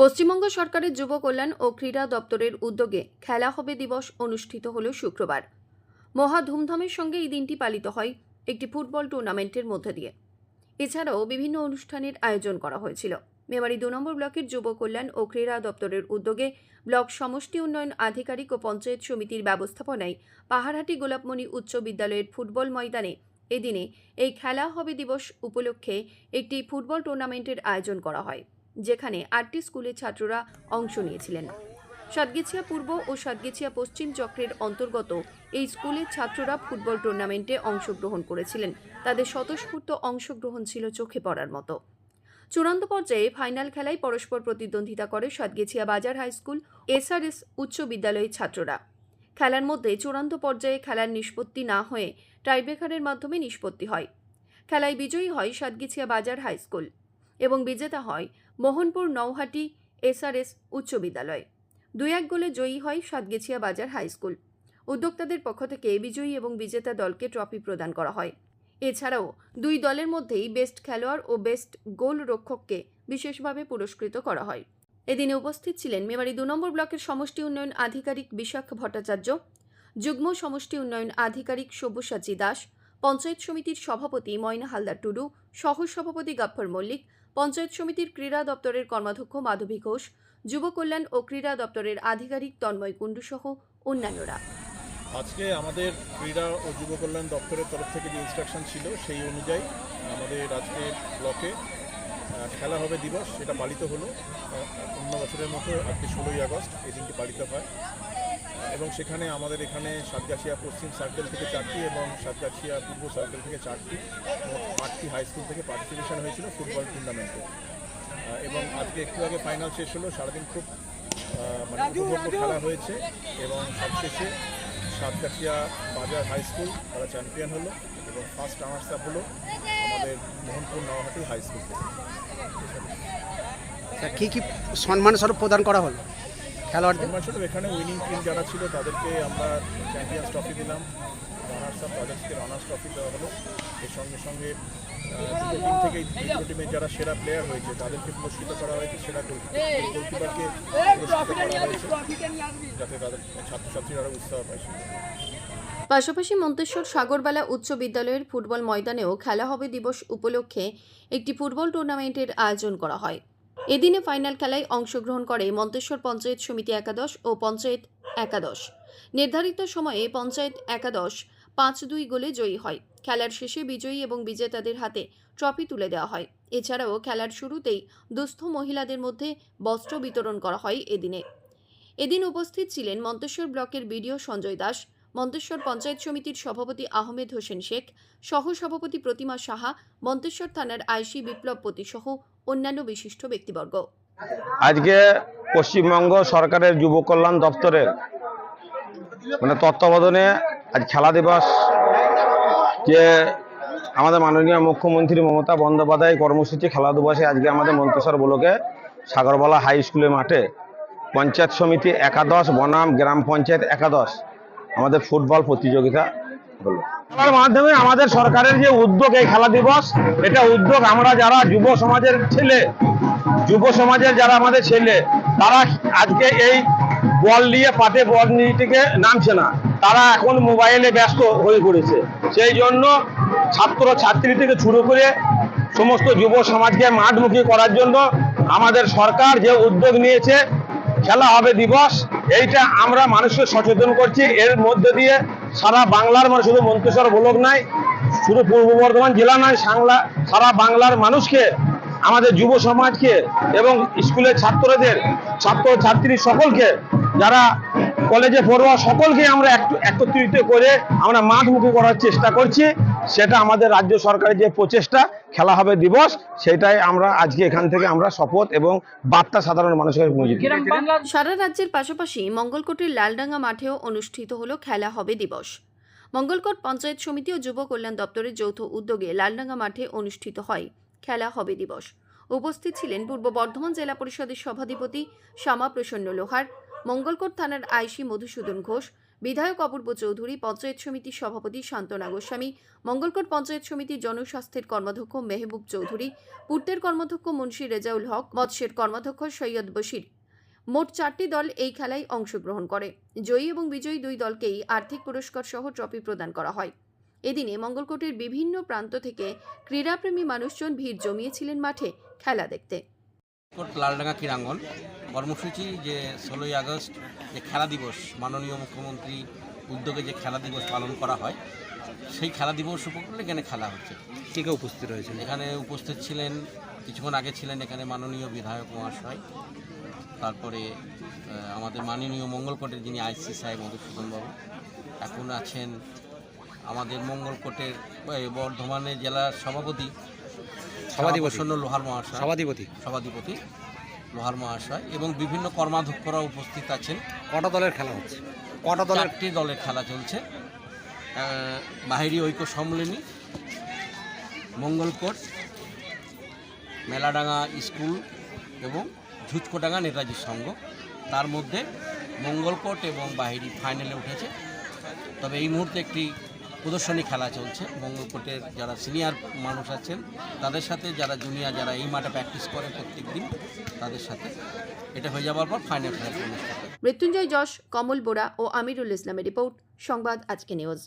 পশ্চিমবঙ্গ সরকারের যুব কল্যাণ ও ক্রীড়া দপ্তরের উদ্যোগে খেলা হবে দিবস অনুষ্ঠিত হল শুক্রবার। মহা ধুমধামের সঙ্গে এই দিনটি পালিত হয় একটি ফুটবল টুর্নামেন্টের মধ্যে দিয়ে। এছাড়াও বিভিন্ন অনুষ্ঠানের আয়োজন করা হয়েছিল। মেমারি দু নম্বর ব্লকের যুব কল্যাণ ও ক্রীড়া দপ্তরের উদ্যোগে ব্লক সমষ্টি উন্নয়ন আধিকারিক ও পঞ্চায়েত সমিতির ব্যবস্থাপনায় পাহাড়হাটি গোলাপমণি উচ্চ বিদ্যালয়ের ফুটবল ময়দানে এদিনে এই খেলা হবে দিবস উপলক্ষে একটি ফুটবল টুর্নামেন্টের আয়োজন করা হয়। যেখানে আটটি স্কুলের ছাত্ররা অংশ নিয়েছিলেন। সাতগেছিয়া পূর্ব ও সাতগেছিয়া পশ্চিম চক্রের অন্তর্গত এই স্কুলের ছাত্ররা ফুটবল টুর্নামেন্টে অংশগ্রহণ করেছিলেন। তাদের স্বতঃস্ফূর্ত অংশগ্রহণ ছিল চোখে পড়ার মতো। চূড়ান্ত পর্যায়ে ফাইনাল খেলায় পরস্পর প্রতিদ্বন্দ্বিতা করে সাতগেছিয়া বাজার হাই স্কুল, এসআরএস উচ্চ বিদ্যালয়ের ছাত্ররা। খেলার মধ্যে চূড়ান্ত পর্যায়ে খেলার নিষ্পত্তি না হয়ে টাইব্রেকারের মাধ্যমে নিষ্পত্তি হয়। খেলায় বিজয়ী হয় সাতগেছিয়া বাজার হাই স্কুল এবং বিজেতা হয় মোহনপুর নৌহাটি এসআরএস উচ্চ বিদ্যালয়। দুই এক গোলে জয়ী হয় সাতগেছিয়া বাজার হাই স্কুল। উদ্যোক্তাদের পক্ষ থেকে বিজয়ী এবং বিজেতা দলকে ট্রফি প্রদান করা হয়। এছাড়াও দুই দলের মধ্যেই বেস্ট খেলোয়াড় ও বেস্ট গোল রক্ষককে বিশেষভাবে পুরস্কৃত করা হয়। এদিনে উপস্থিত ছিলেন মেমারি দু নম্বর ব্লকের সমষ্টি উন্নয়ন আধিকারিক বিশাখ ভট্টাচার্য, যুগ্ম সমষ্টি উন্নয়ন আধিকারিক সব্যসাচী দাস, পঞ্চায়েত সমিতির সভাপতি ময়না হালদার টুডু সহ সভাপতি গাফফর মল্লিক পঞ্চায়েত সমিতির ক্রীড়া দপ্তরের কর্মাধ্যক্ষ মাধবী ঘোষ, যুব কল্যাণ ও ক্রীড়া দপ্তরের আধিকারিক তন্ময় কুণ্ডু সহ অন্যান্যরা। আজকে আমাদের ক্রীড়া ও যুব কল্যাণ দপ্তরের তরফ থেকে যে ইনস্ট্রাকশন ছিল সেই অনুযায়ী আমাদের আজকে ব্লকে খেলা হবে দিবস, সেটা পালিত হলো। অন্য বছরের মতো আজকে ষোলোই আগস্ট, এই দিনটি পালিত হয়। এবং সেখানে আমাদের এখানে সাতগাছিয়া পশ্চিম সার্কেল থেকে চারটি এবং সাতগাছিয়া পূর্ব সার্কেল থেকে চারটি আটটি হাই স্কুল থেকে পার্টিসিপেশন হয়েছিল ফুটবল টুর্নামেন্টে এবং আজকে একটু আগে ফাইনাল শেষ হলো সারাদিন খুব মানে উপভোগ্য খেলা হয়েছে এবং সবশেষে সাতকাঠিয়া বাজার হাই স্কুল তারা চ্যাম্পিয়ন হলো এবং ফার্স্ট আপ হলো আমাদের মোহনপুর নওহাটি হাই স্কুল থেকে। তা কি কি সম্মান স্বরূপ প্রদান করা হলো? খেলোয়াড়দের? এখানে উইনিং টিম যারা ছিল তাদেরকে আমরা চ্যাম্পিয়ন্স ট্রফি দিলাম। রানার্স আপ তাদেরকে রানার্স ট্রফি দেওয়া হলো। এর সঙ্গে সঙ্গে টিম থেকে দুটো টিমের যারা সেরা প্লেয়ার হয়েছে তাদেরকে পুরস্কৃত করা হয়েছে সেরা গোলকিপারকে পুরস্কৃত করা হয়েছে। যাতে তাদের ছাত্রছাত্রীরা উৎসাহ পায়। পাশাপাশি মন্তেশ্বর সাগরবেলা উচ্চ বিদ্যালয়ের ফুটবল ময়দানেও খেলা হবে দিবস উপলক্ষে একটি ফুটবল টুর্নামেন্টের আয়োজন করা হয়। এদিনে ফাইনাল খেলায় অংশগ্রহণ করে মন্তেশ্বর পঞ্চায়েত সমিতি একাদশ ও পঞ্চায়েত একাদশ। নির্ধারিত সময়ে পঞ্চায়েত একাদশ পাঁচ দুই গোলে জয়ী হয়। খেলার শেষে বিজয়ী এবং বিজেতাদের হাতে ট্রফি তুলে দেওয়া হয়। এছাড়াও খেলার শুরুতেই দুস্থ মহিলাদের মধ্যে বস্ত্র বিতরণ করা হয় এদিনে। এদিন উপস্থিত ছিলেন মন্তেশ্বর ব্লকের বিডিও সঞ্জয় দাস, মন্তেশ্বর পঞ্চায়েত সমিতির সভাপতি আহমেদ হোসেন শেখ সহ সভাপতি প্রতিমা সাহা, মন্তেশ্বর থানার আইসি বিপ্লবপতি সহ অন্যান্য বিশিষ্ট ব্যক্তিবর্গ। আজকে পশ্চিমবঙ্গ সরকারের যুব কল্যাণ দপ্তরের মানে তত্ত্বাবধানে আজ খেলা দিবস, যে আমাদের মাননীয় মুখ্যমন্ত্রী মমতা বন্দ্যোপাধ্যায় কর্মসূচি খেলা দিবসে আজকে আমাদের মন্তেশ্বর ব্লকে সাগরবালা হাই স্কুলের মাঠে পঞ্চায়েত সমিতি একাদশ, বনাম গ্রাম পঞ্চায়েত একাদশ, আমাদের ফুটবল প্রতিযোগিতা হলো। খেলার মাধ্যমে আমাদের সরকারের যে উদ্যোগ, এই খেলা দিবস, এটা উদ্যোগ আমরা যারা যুব সমাজের ছেলে, যুব সমাজের যারা আমাদের ছেলে, তারা আজকে এই বল নিয়ে, পাটে বল নিয়ে নামছে না। তারা এখন মোবাইলে ব্যস্ত হয়ে পড়েছে। সেই জন্য ছাত্র ছাত্রী থেকে শুরু করে সমস্ত যুব সমাজকে মাঠমুখী করার জন্য আমাদের সরকার যে উদ্যোগ নিয়েছে খেলা হবে দিবস। এইটা আমরা মানুষকে সচেতন করছি। এর মধ্যে দিয়ে সারা বাংলার মানে শুধু মন্তেশ্বর ব্লক নয় শুধু পূর্ব বর্ধমান জেলা নয় সাংলা সারা বাংলার মানুষকে, আমাদের যুব সমাজকে এবং স্কুলের ছাত্রদের ছাত্র ছাত্রী সকলকে, যারা কলেজে পড়ুয়া সকলকে আমরা একটু একত্রিত করে আমরা মাঠমুখী করার চেষ্টা করছি। সেটা আমাদের রাজ্য সরকারের যে প্রচেষ্টা খেলা হবে দিবস সেটাই আমরা আজকে এখান থেকে আমরা শপথ এবং বার্তা সাধারণ মানুষের পৌঁছে সারা রাজ্যের পাশাপাশি মঙ্গলকোটের লালডাঙ্গা মাঠেও অনুষ্ঠিত হলো খেলা হবে দিবস। মঙ্গলকোট পঞ্চায়েত সমিতি ও যুব কল্যাণ দপ্তরের যৌথ উদ্যোগে লালডাঙ্গা মাঠে অনুষ্ঠিত হয় খেলা হবে দিবস। উপস্থিত ছিলেন পূর্ব বর্ধমান জেলা পরিষদের সভাধিপতি শ্যামা প্রসন্ন লোহার মঙ্গলকোট থানার আইসি মধুসূদন ঘোষ, বিধায়ক অপূর্ব চৌধুরী, পঞ্চায়েত সমিতির সভাপতি শান্তনা গোস্বামী, মঙ্গলকোট পঞ্চায়েত সমিতির জনস্বাস্থ্যের কর্মাধ্যক্ষ মেহবুব চৌধুরী পূর্তের কর্মাধ্যক্ষ মুন্সী রেজাউল হক, মৎস্যের কর্মাধ্যক্ষ সৈয়দ বশির। মোট চারটি দল এই খেলায় অংশগ্রহণ করে। জয়ী এবং বিজয়ী দুই দলকেই আর্থিক পুরস্কার সহ ট্রফি প্রদান করা হয়। এদিনে মঙ্গলকোটের বিভিন্ন প্রান্ত থেকে ক্রীড়াপ্রেমী মানুষজন ভিড় জমিয়েছিলেন মাঠে খেলা দেখতে। লালডাঙ্গা ক্রীড়াঙ্গন। কর্মসূচি যে ষোলোই আগস্ট যে খেলা দিবস মাননীয় মুখ্যমন্ত্রী উদ্যোগে যে খেলা দিবস পালন করা হয় সেই খেলা দিবস উপকূলে এখানে খেলা হচ্ছে। কে কে উপস্থিত রয়েছে এখানে উপস্থিত ছিলেন কিছুক্ষণ আগে ছিলেন এখানে মাননীয় বিধায়ক মহাশয় তারপরে আমাদের মাননীয় মঙ্গলকোটের যিনি আইসি সাহেব মধুসূদনবাবু এখন আছেন আমাদের মঙ্গলকোটের বর্ধমানের জেলার সভাপতি সভাধিপতি। লোহার মহাশয় সভাধিপতি। সভাধিপতি। লোহার মহাশয় এবং বিভিন্ন কর্মাধ্যক্ষরা উপস্থিত আছেন। কটা দলের খেলা হচ্ছে? কটা দলের একটি দলের খেলা চলছে। বাহিরি ঐক্য সম্মেলনী মঙ্গলকোট মেলাডাঙ্গা স্কুল এবং ঝুচকোডাঙ্গা নেতাজি সংঘ। তার মধ্যে মঙ্গলকোট এবং বাহিরি ফাইনালে উঠেছে। তবে এই মুহূর্তে একটি প্রদর্শনী খেলা চলছে। মঙ্গলকোটের যারা সিনিয়র মানুষ আছেন, তাদের সাথে যারা জুনিয়ার যারা এই মাঠে প্র্যাকটিস করে প্রত্যেক দিন তাদের সাথে। এটা হয়ে যাওয়ার পর ফাইনাল খেলা মৃত্যুঞ্জয় যশ, কমল বোরা ও আমিরুল ইসলামের রিপোর্ট, সংবাদ আজকে নিউজ